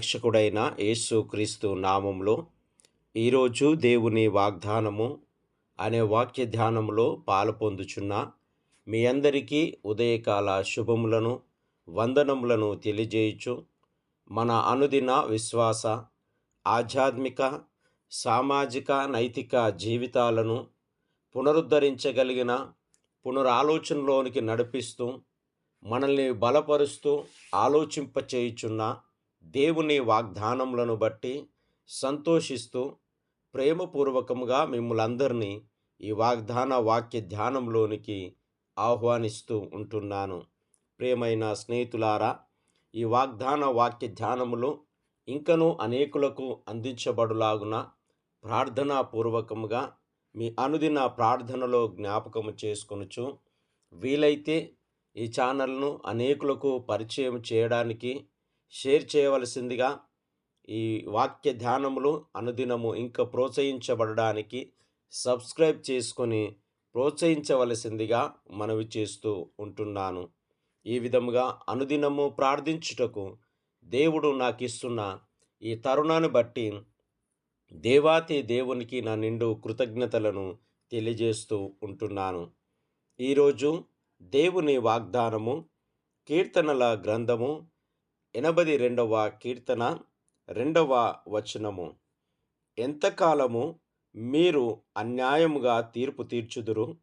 రక్షకుడైన యేసు క్రీస్తు నామంలో ఈరోజు దేవుని వాగ్దానము అనే వాక్య ధ్యానంలో పాల్పొందుచున్న మీ అందరికీ ఉదయకాల శుభములను వందనములను తెలియజేయచ్చు మన అనుదిన విశ్వాస ఆధ్యాత్మిక సామాజిక నైతిక జీవితాలను పునరుద్ధరించగలిగిన పునరాలోచనలోనికి నడిపిస్తూ మనల్ని బలపరుస్తూ ఆలోచింపచేయుచున్న దేవుని వాగ్దానములను బట్టి సంతోషిస్తూ ప్రేమపూర్వకంగా మిమ్మల్ందరినీ ఈ వాగ్దాన వాక్య ధ్యానంలోనికి ఆహ్వానిస్తూ ఉంటున్నాను. ప్రేమైన స్నేహితులారా ఈ వాగ్దాన వాక్య ధ్యానములు ఇంకనూ అనేకులకు అందించబడులాగున ప్రార్థనాపూర్వకముగా మీ అనుదిన ప్రార్థనలో జ్ఞాపకము చేసుకొనుచు వీలైతే ఈ ఛానల్ను అనేకులకు పరిచయం చేయడానికి షేర్ చేయవలసిందిగా ఈ వాక్య ధ్యానములు అనుదినము ఇంకా ప్రోత్సహించబడడానికి సబ్స్క్రైబ్ చేసుకొని ప్రోత్సహించవలసిందిగా మనవి చేస్తూ ఉంటున్నాను. ఈ విధముగా అనుదినము ప్రార్థించుటకు దేవుడు నాకు ఇస్తున్న ఈ తరుణాన్ని బట్టి దేవాతి దేవునికి నా నిండు కృతజ్ఞతలను తెలియజేస్తూ ఉంటున్నాను. ఈరోజు దేవుని వాగ్దానము కీర్తనల గ్రంథము ఎనభై రెండవ కీర్తన రెండవ వచనము. ఎంతకాలము మీరు అన్యాయముగా తీర్పు తీర్చుదురు?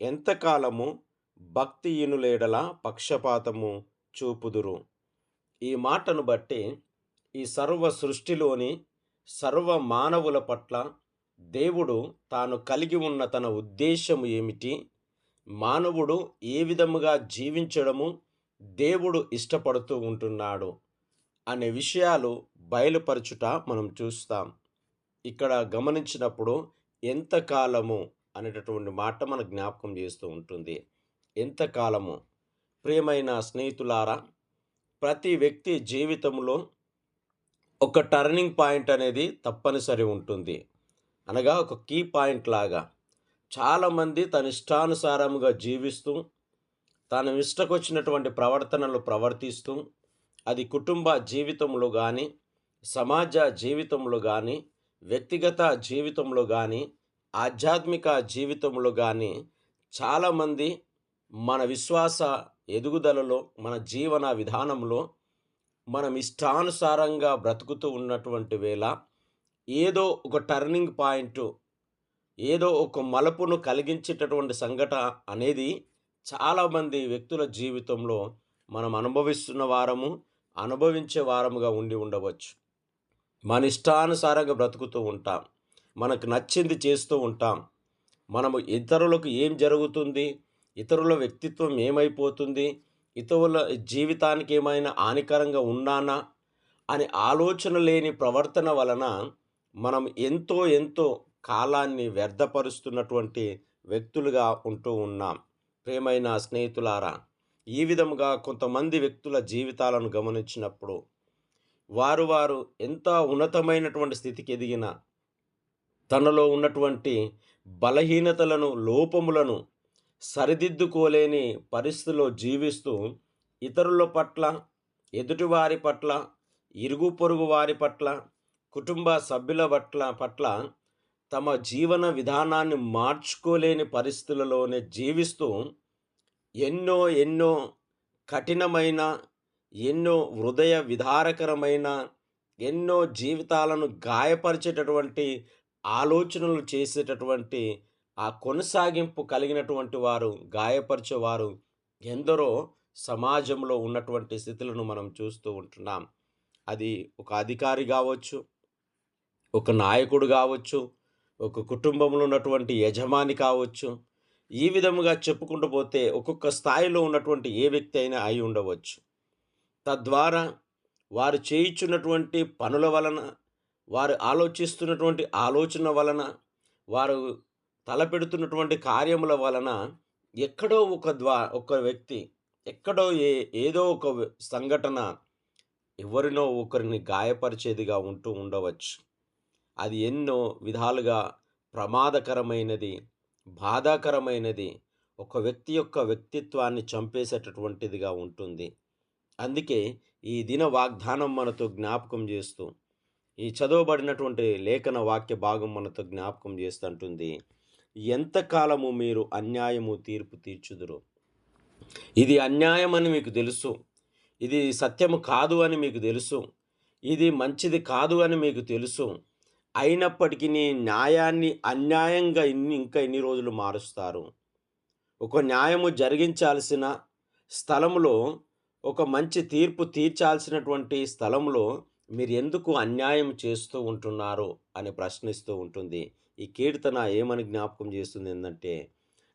ఎంతకాలము భక్తిహీనులేడల పక్షపాతము చూపుదురు? ఈ మాటను బట్టి ఈ సర్వ సృష్టిలోని సర్వ మానవుల పట్ల దేవుడు తాను కలిగి ఉన్న తన ఉద్దేశము ఏమిటి? మానవుడు ఏ విధముగా జీవించడము? దేవుడు ఇష్టపడుతూ ఉంటున్నాడు అనే విషయాలు బయలుపరచుట మనం చూస్తాం. ఇక్కడ గమనించినప్పుడు ఎంతకాలము అనేటటువంటి మాట మన జ్ఞాపకం చేస్తూ ఉంటుంది. ఎంతకాలము? ప్రియమైన స్నేహితులారా ప్రతి వ్యక్తి జీవితంలో ఒక టర్నింగ్ పాయింట్ అనేది తప్పనిసరి ఉంటుంది. అనగా ఒక కీ పాయింట్ లాగా. చాలామంది తన ఇష్టానుసారముగా జీవిస్తూ తన ఇష్టకొచ్చినటువంటి ప్రవర్తనలు ప్రవర్తిస్తూ అది కుటుంబ జీవితంలో కానీ సమాజ జీవితంలో కానీ వ్యక్తిగత జీవితంలో కానీ ఆధ్యాత్మిక జీవితంలో కానీ చాలామంది మన విశ్వాస ఎదుగుదలలో మన జీవన విధానంలో మనం ఇష్టానుసారంగా బ్రతుకుతూ ఉన్నటువంటి వేళ ఏదో ఒక టర్నింగ్ పాయింట్ ఏదో ఒక మలుపును కలిగించేటటువంటి సంఘటన అనేది చాలామంది వ్యక్తుల జీవితంలో మనం అనుభవిస్తున్న వారము అనుభవించే వారముగా ఉండి ఉండవచ్చు. మన ఇష్టానుసారంగా బ్రతుకుతూ ఉంటాం. మనకు నచ్చింది చేస్తూ ఉంటాం. మనము ఇతరులకు ఏం జరుగుతుంది? ఇతరుల వ్యక్తిత్వం ఏమైపోతుంది? ఇతరుల జీవితానికి ఏమైనా హానికరంగా ఉన్నానా? అని ఆలోచన లేని ప్రవర్తన వలన మనం ఎంతో ఎంతో కాలాన్ని వ్యర్థపరుస్తున్నటువంటి వ్యక్తులుగా ఉంటూ ఉన్నాం. ప్రేమైన స్నేహితులారా ఈ విధముగా కొంతమంది వ్యక్తుల జీవితాలను గమనించినప్పుడు వారు వారు ఎంత ఉన్నతమైనటువంటి స్థితికి ఎదిగిన తనలో ఉన్నటువంటి బలహీనతలను లోపములను సరిదిద్దుకోలేని పరిస్థితిలో జీవిస్తూ ఇతరుల పట్ల ఎదుటివారి పట్ల ఇరుగు పొరుగు వారి పట్ల కుటుంబ సభ్యుల పట్ల పట్ల తమ జీవన విధానాన్ని మార్చుకోలేని పరిస్థితులలోనే జీవిస్తూ ఎన్నో ఎన్నో కఠినమైన ఎన్నో హృదయ విధారకరమైన ఎన్నో జీవితాలను గాయపరిచేటటువంటి ఆలోచనలు చేసేటటువంటి ఆ కొనసాగింపు కలిగినటువంటి వారు గాయపరిచేవారు ఎందరో సమాజంలో ఉన్నటువంటి స్థితులను మనం చూస్తూ ఉంటున్నాం. అది ఒక అధికారి కావచ్చు ఒక నాయకుడు కావచ్చు ఒక కుటుంబంలో ఉన్నటువంటి యజమాని కావచ్చు ఈ విధముగా చెప్పుకుంటూ పోతే ఒక్కొక్క స్థాయిలో ఉన్నటువంటి ఏ వ్యక్తి అయినా అయి ఉండవచ్చు. తద్వారా వారు చేయించున్నటువంటి పనుల వలన వారు ఆలోచిస్తున్నటువంటి ఆలోచన వలన వారు తలపెడుతున్నటువంటి కార్యముల వలన ఎక్కడో ఒక ద్వా ఒక వ్యక్తి ఎక్కడో ఏ ఏదో ఒక సంఘటన ఎవరినో ఒకరిని గాయపరిచేదిగా ఉంటూ ఉండవచ్చు. అది ఎన్నో విధాలుగా ప్రమాదకరమైనది బాధాకరమైనది ఒక వ్యక్తి యొక్క వ్యక్తిత్వాన్ని చంపేసేటటువంటిదిగా ఉంటుంది. అందుకే ఈ దిన వాగ్దానం మనతో జ్ఞాపకం చేస్తూ ఈ చదవబడినటువంటి లేఖన వాక్య భాగం మనతో జ్ఞాపకం చేస్తుంటుంది ఎంతకాలము మీరు అన్యాయము తీర్పు తీర్చుదురు? ఇది అన్యాయం అని మీకు తెలుసు ఇది సత్యము కాదు అని మీకు తెలుసు ఇది మంచిది కాదు అని మీకు తెలుసు అయినప్పటికీ న్యాయాన్ని అన్యాయంగా ఇన్ని ఇంకా ఎన్ని రోజులు మారుస్తారు. ఒక న్యాయము జరిగించాల్సిన స్థలంలో ఒక మంచి తీర్పు తీర్చాల్సినటువంటి స్థలంలో మీరు ఎందుకు అన్యాయం చేస్తూ ఉంటున్నారు అని ప్రశ్నిస్తూ ఉంటుంది. ఈ కీర్తన ఏమని జ్ఞాపకం చేస్తుంది ఏంటంటే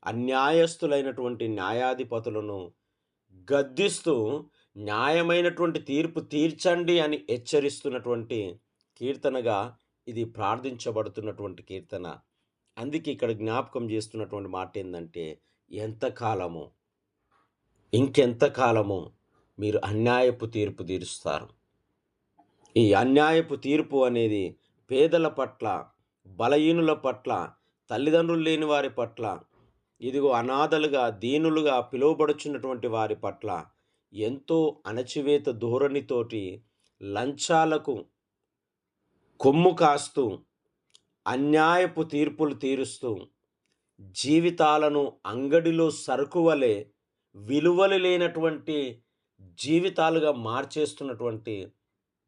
అన్యాయస్తులైనటువంటి న్యాయాధిపతులను గద్దిస్తూ న్యాయమైనటువంటి తీర్పు తీర్చండి అని హెచ్చరిస్తున్నటువంటి కీర్తనగా ఇది ప్రార్థించబడుతున్నటువంటి కీర్తన. అందుకే ఇక్కడ జ్ఞాపకం చేస్తున్నటువంటి మాట ఏంటంటే ఎంతకాలము ఇంకెంతకాలము మీరు అన్యాయపు తీర్పు తీరుస్తారు. ఈ అన్యాయపు తీర్పు అనేది పేదల పట్ల బలహీనుల పట్ల తల్లిదండ్రులు లేని వారి పట్ల ఇదిగో అనాథలుగా దీనులుగా పిలువబడుచున్నటువంటి వారి పట్ల ఎంతో అణచివేత ధోరణితోటి లంచాలకు కొమ్ము కాస్తూ అన్యాయపు తీర్పులు తీరుస్తూ జీవితాలను అంగడిలో సరుకు వలె విలువలు లేనటువంటి జీవితాలుగా మార్చేస్తున్నటువంటి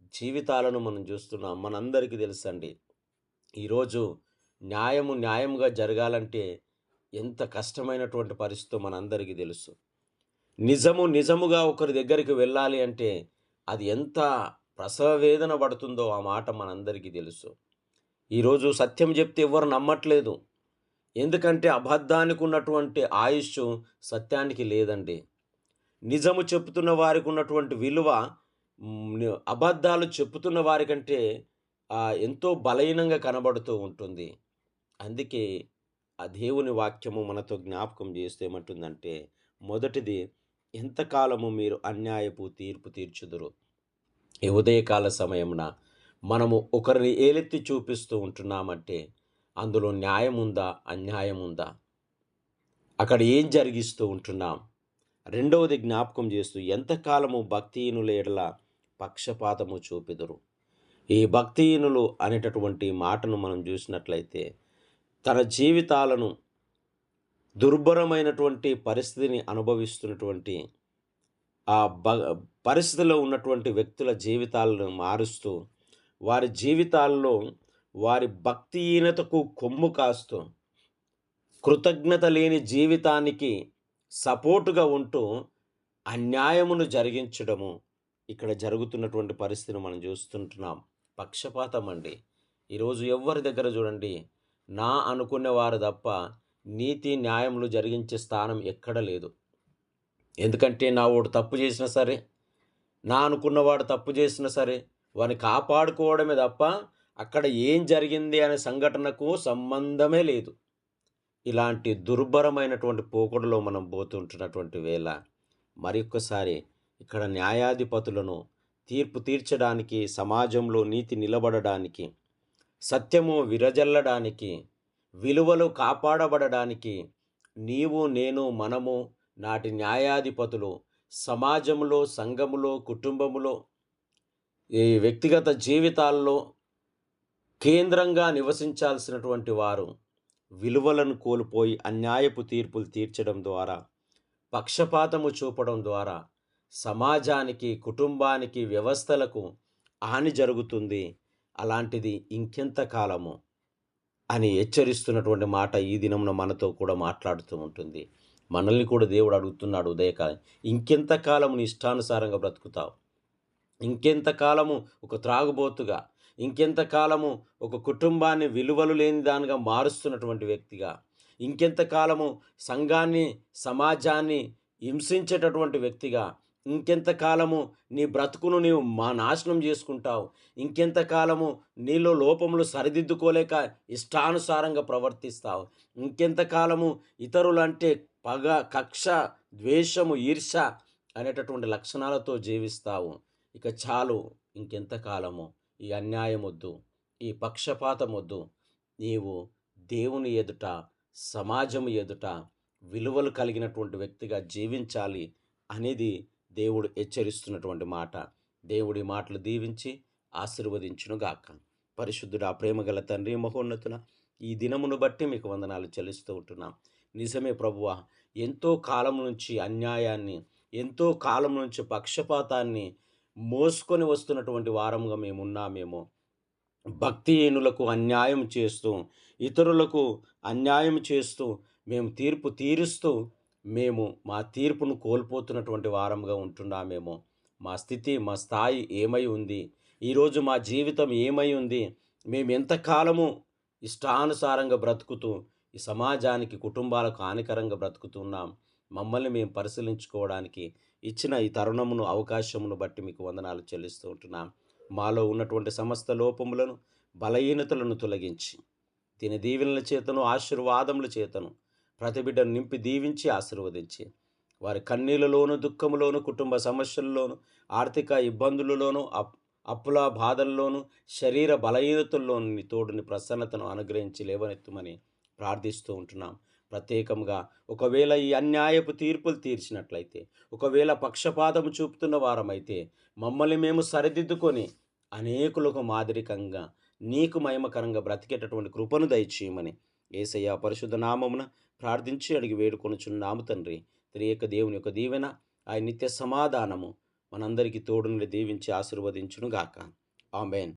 జీవితాలను మనం చూస్తున్నాం. మనందరికీ తెలుసండి. ఈరోజు న్యాయము న్యాయంగా జరగాలంటే ఎంత కష్టమైనటువంటి పరిస్థితి మనందరికీ తెలుసు. నిజము నిజముగా ఒకరి దగ్గరికి వెళ్ళాలి అంటే అది ఎంత ప్రసవ వేదన పడుతుందో ఆ మాట మనందరికీ తెలుసు. ఈరోజు సత్యం చెప్తే ఎవరు నమ్మట్లేదు. ఎందుకంటే అబద్ధానికి ఉన్నటువంటి ఆయుష్ సత్యానికి లేదండి. నిజము చెప్తున్న వారికి ఉన్నటువంటి విలువ అబద్ధాలు చెప్తున్న వారికంటే ఎంతో బలహీనంగా కనబడుతూ ఉంటుంది. అందుకే ఆ దేవుని వాక్యము మనతో జ్ఞాపకం చేస్తే ఏమంటుందంటే మొదటిది ఎంతకాలము మీరు అన్యాయపు తీర్పు తీర్చుదురు? ఈ ఉదయకాల సమయమున మనము ఒకరిని ఏలెత్తి చూపిస్తూ ఉంటున్నామంటే అందులో న్యాయం ఉందా అన్యాయం ఉందా అక్కడ ఏం జరిగిస్తూ ఉంటున్నాం? రెండవది జ్ఞాపకం చేస్తూ ఎంతకాలము భక్తిహీనులేడల పక్షపాతము చూపెదరు. ఈ భక్తిహీనులు అనేటటువంటి మాటను మనం చూసినట్లయితే తన జీవితాలను దుర్భరమైనటువంటి పరిస్థితిని అనుభవిస్తున్నటువంటి ఆ పరిస్థితిలో ఉన్నటువంటి వ్యక్తుల జీవితాలను మారుస్తూ వారి జీవితాల్లో వారి భక్తిహీనతకు కొమ్ము కాస్తూ కృతజ్ఞత లేని జీవితానికి సపోర్టుగా ఉంటూ అన్యాయమును జరిగించడము ఇక్కడ జరుగుతున్నటువంటి పరిస్థితిని మనం చూస్తుంటున్నాం. పక్షపాతం అండి. ఈరోజు ఎవరి దగ్గర చూడండి నా అనుకునే వారు తప్ప నీతి న్యాయములు జరిగించే స్థానం ఎక్కడ లేదు. ఎందుకంటే నా ఓడు తప్పు చేసినా సరే నా అనుకున్నవాడు తప్పు చేసినా సరే వాని కాపాడుకోవడమే తప్ప అక్కడ ఏం జరిగింది అనే సంఘటనకు సంబంధమే లేదు. ఇలాంటి దుర్భరమైనటువంటి పోకడలో మనం పోతుంటున్నటువంటి వేళ మరొకసారి ఇక్కడ న్యాయాధిపతులను తీర్పు తీర్చడానికి సమాజంలో నీతి నిలబడడానికి సత్యము విరజల్లడానికి విలువలు కాపాడబడడానికి నీవు నేను మనము నాటి న్యాయాధిపతులు సమాజంలో సంఘములో కుటుంబములో ఈ వ్యక్తిగత జీవితాల్లో కేంద్రంగా నివసించాల్సినటువంటి వారు విలువలను కోల్పోయి అన్యాయపు తీర్పులు తీర్చడం ద్వారా పక్షపాతము చూపడం ద్వారా సమాజానికి కుటుంబానికి వ్యవస్థలకు హాని జరుగుతుంది. అలాంటిది ఇంకెంత కాలము అని హెచ్చరిస్తున్నటువంటి మాట ఈ దినమున మనతో కూడా మాట్లాడుతూ ఉంటుంది. మనల్ని కూడా దేవుడు అడుగుతున్నాడు ఉదయకాలం. ఇంకెంత కాలము నీ ఇష్టానుసారంగా బ్రతుకుతావు? ఇంకెంత కాలము ఒక త్రాగుబోతుగా? ఇంకెంత కాలము ఒక కుటుంబాన్ని విలువలు లేని దానిగా మారుస్తున్నటువంటి వ్యక్తిగా? ఇంకెంత కాలము సంఘాన్ని సమాజాన్ని హింసించేటటువంటి వ్యక్తిగా? ఇంకెంత కాలము నీ బ్రతుకును నీవు మా నాశనం చేసుకుంటావు? ఇంకెంత కాలము నీలో లోపములు సరిదిద్దుకోలేక ఇష్టానుసారంగా ప్రవర్తిస్తావు? ఇంకెంత కాలము ఇతరులంటే పగ కక్ష ద్వేషము ఈర్ష అనేటటువంటి లక్షణాలతో జీవిస్తావు. ఇక చాలు ఇంకెంత కాలము? ఈ అన్యాయమొద్దు ఈ పక్షపాతం వద్దు నీవు దేవుని ఎదుట సమాజం ఎదుట విలువలు కలిగినటువంటి వ్యక్తిగా జీవించాలి అనేది దేవుడు హెచ్చరిస్తున్నటువంటి మాట. దేవుడి మాటలు దీవించి ఆశీర్వదించునుగాక పరిశుద్ధుడు ఆ ప్రేమగల తండ్రి మహోన్నతున ఈ దినమును బట్టి మీకు వందనాలు చెల్లిస్తూ ఉంటున్నాం. నిజమే ప్రభువ. ఎంతో కాలం నుంచి అన్యాయాన్ని ఎంతో కాలం నుంచి పక్షపాతాన్ని మోసుకొని వస్తున్నటువంటి వారంగా మేమున్నామేమో. భక్తిహీనులకు అన్యాయం చేస్తూ ఇతరులకు అన్యాయం చేస్తూ మేము తీర్పు తీరుస్తూ మేము మా తీర్పును కోల్పోతున్నటువంటి వారంగా ఉంటున్నామేమో. మా స్థితి మా స్థాయి ఏమై ఉంది? ఈరోజు మా జీవితం ఏమై ఉంది? మేము ఎంతకాలము ఇష్టానుసారంగా బ్రతుకుతూ ఈ సమాజానికి కుటుంబాలకు హానికరంగా బ్రతుకుతున్నాం. మమ్మల్ని మేము పరిశీలించుకోవడానికి ఇచ్చిన ఈ తరుణమును అవకాశమును బట్టి మీకు వందనాలు చెల్లిస్తూ ఉంటున్నాం. మాలో ఉన్నటువంటి సమస్త లోపములను బలహీనతలను తొలగించి దీని దీవెనల చేతను ఆశీర్వాదముల చేతను ప్రతి బిడ్డను నింపి దీవించి ఆశీర్వదించి వారి కన్నీళ్ళలోను దుఃఖములోను కుటుంబ సమస్యల్లోను ఆర్థిక ఇబ్బందులలోను అప్ అప్పుల బాధల్లోను శరీర బలహీనతల్లోను తోడుని ప్రసన్నతను అనుగ్రహించి లేవనెత్తుమని ప్రార్థిస్తూ ఉంటున్నాం. ప్రత్యేకంగా ఒకవేళ ఈ అన్యాయపు తీర్పులు తీర్చినట్లయితే ఒకవేళ పక్షపాతము చూపుతున్న వారమైతే మమ్మల్ని మేము సరిదిద్దుకొని అనేకులకు మాదిరికంగా నీకు మహిమకరంగా బ్రతికేటటువంటి కృపను దయచేయమని ఏసయ్య పరిశుద్ధ నామమున ప్రార్థించి అడిగి వేడుకొనుచున్నాము తండ్రి. త్రియక దేవుని యొక్క దీవెన ఆయన నిత్య సమాధానము మనందరికీ తోడుని దీవించి ఆశీర్వదించునుగాక. ఆమెన్.